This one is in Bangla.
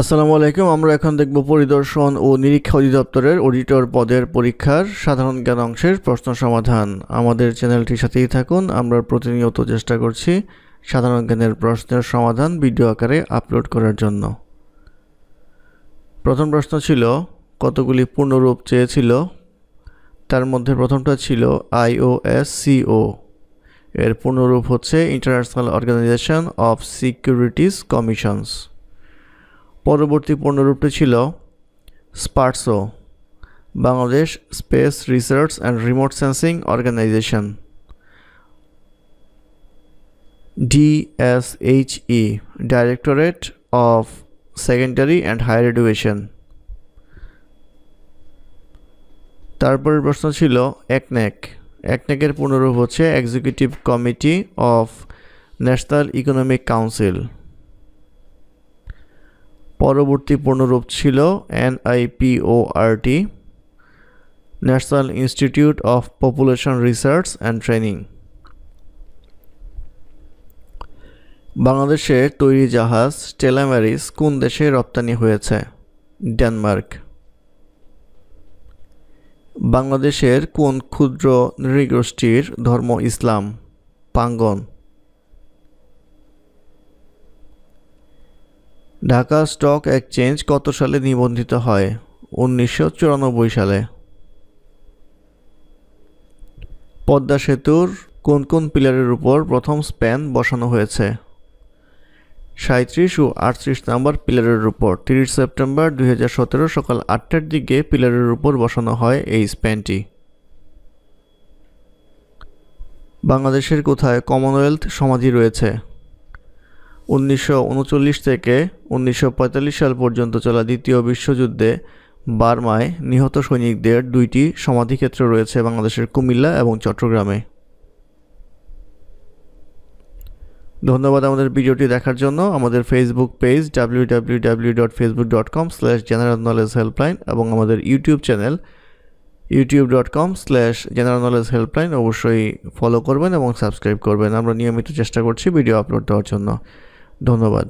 আসসালামু আলাইকুম, আমরা এখন দেখব পরিদর্শন ও নিরীক্ষা অধিদপ্তরের অডিটর পদের পরীক্ষার সাধারণ জ্ঞান অংশের প্রশ্ন সমাধান। আমাদের চ্যানেলটির সাথেই থাকুন, আমরা প্রতিনিয়ত চেষ্টা করছি সাধারণ জ্ঞানের প্রশ্নের সমাধান ভিডিও আকারে আপলোড করার জন্য। প্রথম প্রশ্ন ছিল, কতগুলি পূর্ণরূপ চেয়েছিল? তার মধ্যে প্রথমটা ছিল আইওএসসিও এর পূর্ণরূপ হচ্ছে international organization of securities commissions পরবর্তী পূর্ণরূপটি ছিল SPARRSO, Bangladesh space research and remote sensing organization, DSHE, directorate of secondary and higher education. তারপরের প্রশ্ন ছিল একনেক। একনেকের পূর্ণরূপ হচ্ছে executive committee of national economic council. পরবর্তী পূর্ণরূপ ছিল NIPORT national institute of population research and training বাংলাদেশের তৈরি জাহাজ টেলাম্যারিস কোন দেশে রপ্তানি হয়েছে? ডেনমার্ক। বাংলাদেশের কোন ক্ষুদ্র নৃগোষ্ঠীর ধর্ম ইসলাম? পাঙ্গন। ঢাকা স্টক এক্সচেঞ্জ কত সালে নিবন্ধিত হয়? উনিশশো চুরানব্বই সালে। পদ্মা সেতুর কোন কোন পিলারের উপর প্রথম স্প্যান বসানো হয়েছে? সাঁত্রিশ ও আটত্রিশ নম্বর পিলারের উপর তিরিশ সেপ্টেম্বর দুই হাজার সতেরো সকাল আটটার দিকে পিলারের উপর বসানো হয় এই স্প্যানটি। বাংলাদেশের কোথায় কমনওয়েলথ সমাধি রয়েছে? উনিশশো উনচল্লিশ থেকে উনিশশো পঁয়তাল্লিশ সাল পর্যন্ত চলা দ্বিতীয় বিশ্বযুদ্ধে বার্মায় নিহত সৈনিকদের দুইটি সমাধিক্ষেত্র রয়েছে বাংলাদেশের কুমিল্লা এবং চট্টগ্রামে। ধন্যবাদ আমাদের ভিডিওটি দেখার জন্য। আমাদের Facebook page W W W dot Facebook dot com slash general knowledge helpline এবং আমাদের YouTube channel YouTube dot com slash general knowledge helpline অবশ্যই ফলো করবেন এবং সাবস্ক্রাইব করবেন। আমরা নিয়মিত চেষ্টা করছি ভিডিও আপলোড দেওয়ার জন্য। ধন্যবাদ।